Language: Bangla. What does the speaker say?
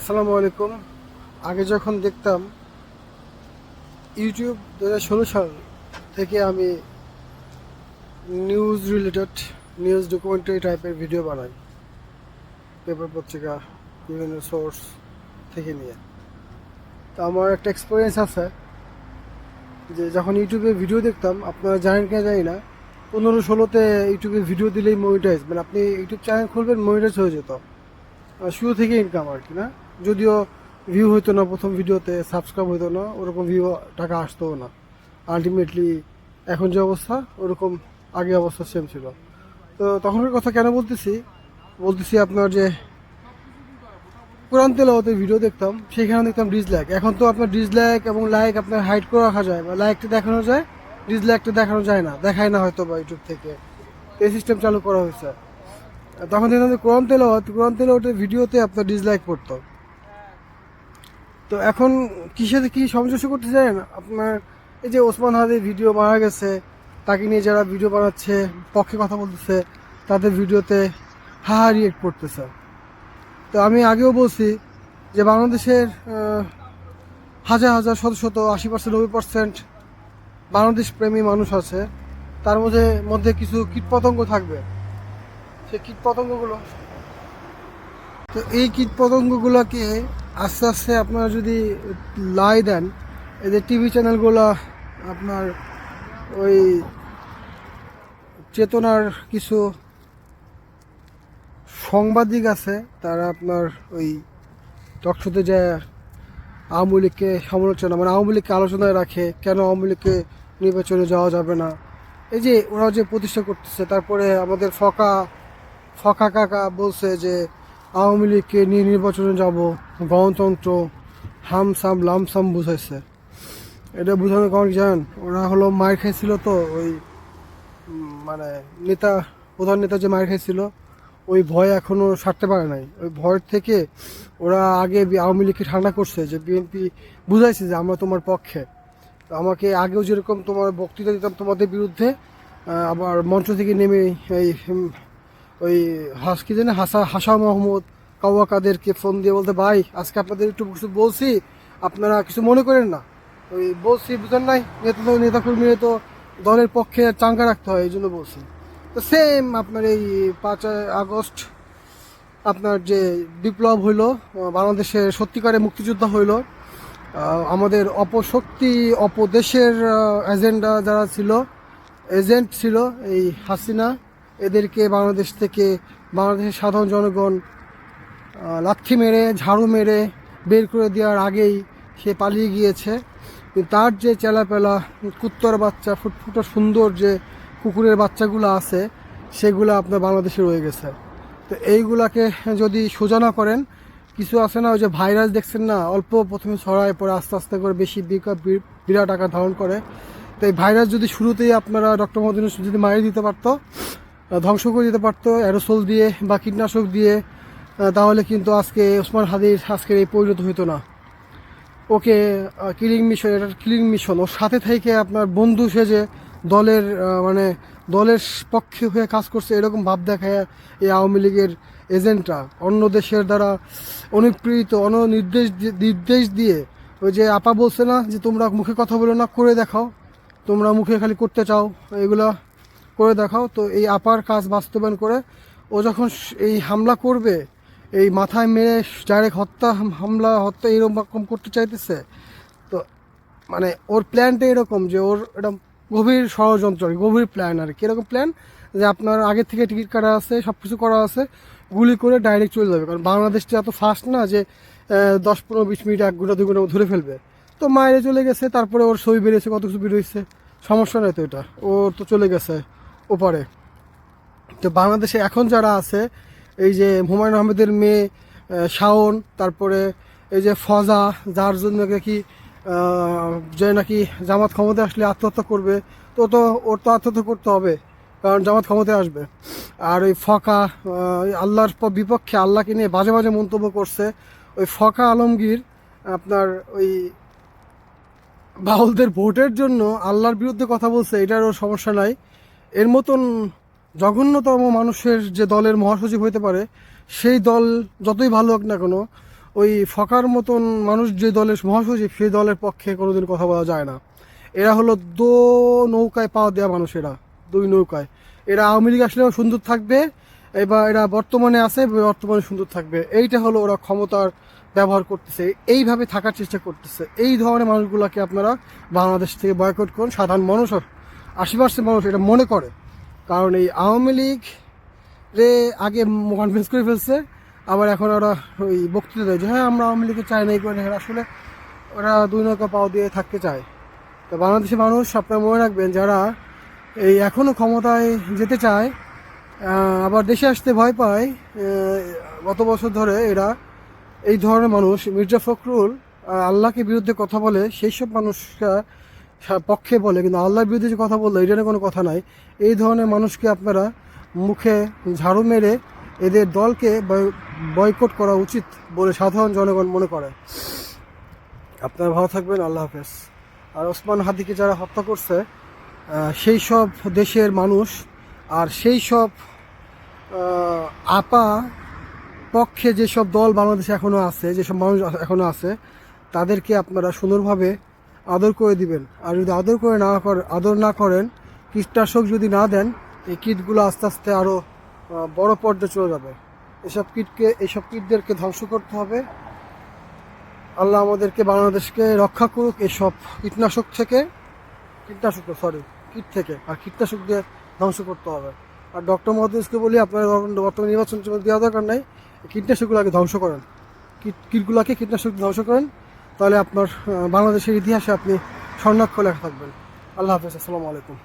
আসসালামু আলাইকুম। আগে যখন দেখতাম ইউটিউব দু ষোলো সাল থেকে আমি নিউজ রিলেটেড নিউজ ডকুমেন্টারি টাইপের ভিডিও বানাই। পেপার পত্রিকা, বিভিন্ন সোর্স থেকে নিয়ে। তো আমার একটা এক্সপিরিয়েন্স আছে যে যখন ইউটিউবে ভিডিও দেখতাম, আপনারা জানেন কিনা জানি না, পনেরো ষোলোতে ইউটিউবে ভিডিও দিলেই মনিটাইজ মানে আপনি ইউটিউব চ্যানেল খুলবেন মনিটাইজ হয়ে যেত। শুরু থেকে ইনকাম আর কি, না? যদিও ভিউ হইতো না, প্রথম ভিডিওতে সাবস্ক্রাইব হইতো না, ওরকম ভিউ টাকা আসতো না। আলটিমেটলি এখন যে অবস্থা, ওরকম আগে অবস্থা সেম ছিল। তো তখনকার কথা কেন বলতেছি? বলতেছি আপনার যে কোরআন তেলাওয়াতের ভিডিও দেখতাম সেখানে দেখতাম ডিসলাইক এখন তো আপনার ডিসলাইক এবং লাইক আপনার হাইড করে রাখা যায়, বা লাইকটা দেখানো যায় ডিসলাইকটা দেখানো যায় না, দেখায় না হয়তো বা ইউটিউব থেকে। এই সিস্টেম চালু করা হয়েছে। তখন দেখলাম যে কোরআন তেলাওয়াত কোরআন তেলাওয়াতের ভিডিওতে আপনার ডিসলাইক পড়তো। তো এখন কিসের, কি সামঞ্জস্য করতে জানেন আপনার এই যে ওসমান হাদির ভিডিও মারা গেছে, তাকে নিয়ে যারা ভিডিও বানাচ্ছে, পক্ষে কথা বলতেছে, তাদের ভিডিওতে হাহা রিয়েক্ট করতেছে। তো আমি আগেও বলছি যে বাংলাদেশের হাজার হাজার শত শত, আশি পার্সেন্ট নব্বই পার্সেন্ট বাংলাদেশ প্রেমী মানুষ আছে। তার মধ্যে মধ্যে কিছু কীটপতঙ্গ থাকবে। সেই কীটপতঙ্গগুলো তো এই কীটপতঙ্গগুলোকে আস্তে আস্তে আপনারা যদি লাই দেন, এই যে টিভি চ্যানেলগুলো আপনার ওই চেতনার কিছু সাংবাদিক আছে, তারা আপনার ওই টকশোতে যে আওয়ামী লীগকে সমালোচনা মানে আওয়ামী লীগকে আলোচনায় রাখে, কেন আওয়ামী লীগকে নির্বাচনে যাওয়া যাবে না? এই যে ওরা যে প্রতিষ্ঠা করতেছে, তারপরে আমাদের ফকা ফকা কাকা বলছে যে আওয়ামী লীগকে নিয়ে নির্বাচনে যাব। গণতন্ত্র হামসাম লামসাম বুঝাইছে। এটা বোঝানোর কারণ জানেন? ওরা হলো মার খাইছিল তো, ওই মানে নেতা, প্রধান নেতা যে মার খাইছিল, ওই ভয় এখনও সারতে পারে নাই। ওই ভয়ের থেকে ওরা আগে আওয়ামী লীগকে ঠান্ডা করছে, যে বিএনপি বুঝাইছে যে আমরা তোমার পক্ষে। তো আমাকে আগেও যেরকম তোমার বক্তৃতা দিতাম তোমাদের বিরুদ্ধে আবার মঞ্চ থেকে নেমে এই ওই হাস কি জানে, হাসা হাসা মোহাম্মদ কাওয়া কাদেরকে ফোন দিয়ে বলতে, ভাই, আজকে আপনাদের একটু কিছু বলছি, আপনারা কিছু মনে করেন না। ওই বলছি, বুঝেন নাই, নেতা তো নেতাকর্মীরা তো দলের পক্ষে চাঙ্গা রাখতে হয় এই জন্য বলছি। তো সেম আপনার এই পাঁচ আগস্ট আপনার যে বিপ্লব হইল, বাংলাদেশের সত্যিকারে মুক্তিযুদ্ধ হইল আমাদের অপশক্তি, অপদেশের এজেন্ডা যারা ছিল এজেন্ট ছিল এই হাসিনা এদেরকে বাংলাদেশ থেকে, বাংলাদেশের সাধারণ জনগণ লাথি মেরে, ঝাড়ু মেরে বের করে দেওয়ার আগেই সে পালিয়ে গিয়েছে। তার যে চেলাপেলা, কুত্তর বাচ্চা ফুটফুটো সুন্দর যে কুকুরের বাচ্চাগুলো আছে, সেগুলো আপনার বাংলাদেশে রয়ে গেছে। তো এইগুলাকে যদি সোজা না করেন, কিছু আছে না, ওই যে ভাইরাস দেখছেন না, অল্প প্রথমে ছড়ায় পরে আস্তে আস্তে করে বেশি বিরাট আকার ধারণ করে। তো এই ভাইরাস যদি শুরুতেই আপনারা ডক্টর ইউনূস যদি মারিয়ে দিতে পারতো ধ্বংস করে দিতে পারতো, অ্যারোসোল দিয়ে বা কীটনাশক দিয়ে তাহলে কিন্তু আজকে ওসমান হাদির আজকের এই পরিণত হতো না। ওকে কিলিং মিশন এটা কিলিং মিশন ওর সাথে থেকে আপনার বন্ধু সেজে দলের মানে দলের পক্ষে হয়ে কাজ করছে, এরকম ভাব দেখায় এই আওয়ামী লীগের এজেন্টরা। অন্য দেশের দ্বারা অনুপ্রেরিত অন্য নির্দেশ নির্দেশ দিয়ে ওই যে আপা বলছে না যে, তোমরা মুখে কথা বলো না, করে দেখাও। তোমরা মুখে খালি করতে চাও। এগুলা করে দেখাও। তো এই আপার কাজ বাস্তবায়ন করে ও যখন এই হামলা করবে, এই মাথায় মেরে ডাইরেক্ট হত্যা, হামলা, হত্যা এরকম করতে চাইতেছে, তো মানে ওর প্ল্যানটা এরকম যে ওর এটা গভীর ষড়যন্ত্র, গভীর প্ল্যান আর কি। এরকম প্ল্যান যে আপনার আগের থেকে টিকিট কাটা আছে সব কিছু করা আছে, গুলি করে ডাইরেক্ট চলে যাবে। কারণ বাংলাদেশটা এত ফাস্ট না যে দশ, পনেরো, বিশ মিনিট এক ঘণ্টা, দুই ঘণ্টা ধরে ফেলবে। তো মায়েরে চলে গেছে, তারপরে ওর ছবি বেরিয়েছে, কত কিছু বেরিয়েছে সমস্যা নেই তো এটা। ও তো চলে গেছে। ওপারে। তো বাংলাদেশে এখন যারা আছে, এই যে হুমায়ুন আহমেদের মেয়ে শাওন, তারপরে এই যে ফজা, যার জন্য নাকি যে নাকি জামাত ক্ষমতায় আসলে আত্মহত্যা করবে, তো তো ওর তো আত্মহত্যা করতে হবে, কারণ জামাত ক্ষমতায় আসবে। আর ওই ফকা আল্লাহর বিপক্ষে আল্লাহকে নিয়ে বাজে বাজে মন্তব্য করছে, ওই ফকা আলমগীর, আপনার ওই বাউলদের ভোটের জন্য আল্লাহর বিরুদ্ধে কথা বলছে, এটারও সমস্যা নাই। এর মতন জঘন্যতম মানুষের যে দলের মহাসচিব হতে পারে, সেই দল যতই ভালো হোক না কেন, ওই ফকার মতন মানুষ যে দলের মহাসচিব, সেই দলের পক্ষে কোনোদিন কথা বলা যায় না। এরা হলো দো নৌকায় পাওয়া দেওয়া মানুষ এরা, দুই নৌকায়। এরা আওয়ামী লীগ আসলেও সুন্দর থাকবে, এবার এরা বর্তমানে আছে বর্তমানে সুন্দর থাকবে। এইটা হলো ওরা ক্ষমতার ব্যবহার করতেছে, এইভাবে থাকার চেষ্টা করতেছে। এই ধরনের মানুষগুলোকে আপনারা বাংলাদেশ থেকে বয়কট করুন, সাধারণ মানুষ আশি পার্সেন্ট মানুষ এটা মনে করে কারণ এই আওয়ামী লীগ রে আগে কনফারেন্স করে ফেলছে, আবার এখন ওরা ওই বক্তৃতা দেয় যে হ্যাঁ আমরা আওয়ামী লীগকে চাই না, এই করে না। আসলে ওরা দুই নৌকা পাও দিয়ে থাকতে চায় তো বাংলাদেশের মানুষ আপনারা মনে রাখবেন, যারা এই এখনও ক্ষমতায় যেতে চায় আবার দেশে আসতে ভয় পায় গত বছর ধরে এরা এই ধরনের মানুষ, মির্জা ফখরুল আল্লাহকে বিরুদ্ধে কথা বলে, সেই সব মানুষরা পক্ষে বলে, কিন্তু আল্লাহর বিরুদ্ধে যে কথা বলল, এটা কোনো কথা নাই। এই ধরনের মানুষকে আপনারা মুখে ঝাড়ু মেরে এদের দলকে বয়- বয়কট করা উচিত বলে সাধারণ জনগণ মনে করে। আপনারা ভালো থাকবেন, আল্লাহ হাফেজ। আর ওসমান হাদিকে যারা হত্যা করছে সেই সব দেশের মানুষ আর সেই সব আপা পক্ষে যেসব দল বাংলাদেশে এখনও আছে, যেসব মানুষ এখনও আছে, তাদেরকে আপনারা সুন্দরভাবে আদর করে দিবেন। আর যদি আদর করে না করেন আদর না করেন, কীটনাশক যদি না দেন, এই কীটগুলো আস্তে আস্তে আরও বড় পর্যায়ে চলে যাবে। এসব কীটকে এইসব কীটদেরকে ধ্বংস করতে হবে। আল্লাহ আমাদেরকে বাংলাদেশকে রক্ষা করুক এসব কীটনাশক থেকে। কীটনাশক সরি কীট থেকে। আর কীটনাশক দিয়ে ধ্বংস করতে হবে। আর ডক্টর মহাদিসকে বলি, আপনার বর্তমানে নির্বাচন দেওয়া দরকার নাই কীটনাশকগুলোকে ধ্বংস করেন। কীট, কীটগুলোকে কীটনাশক ধ্বংস করেন। তাহলে আপনার বাংলাদেশের ইতিহাসে আপনি স্বর্ণাক্ষ লেখা থাকবেন। আল্লাহ হাফেজ আসসালামু আলাইকুম।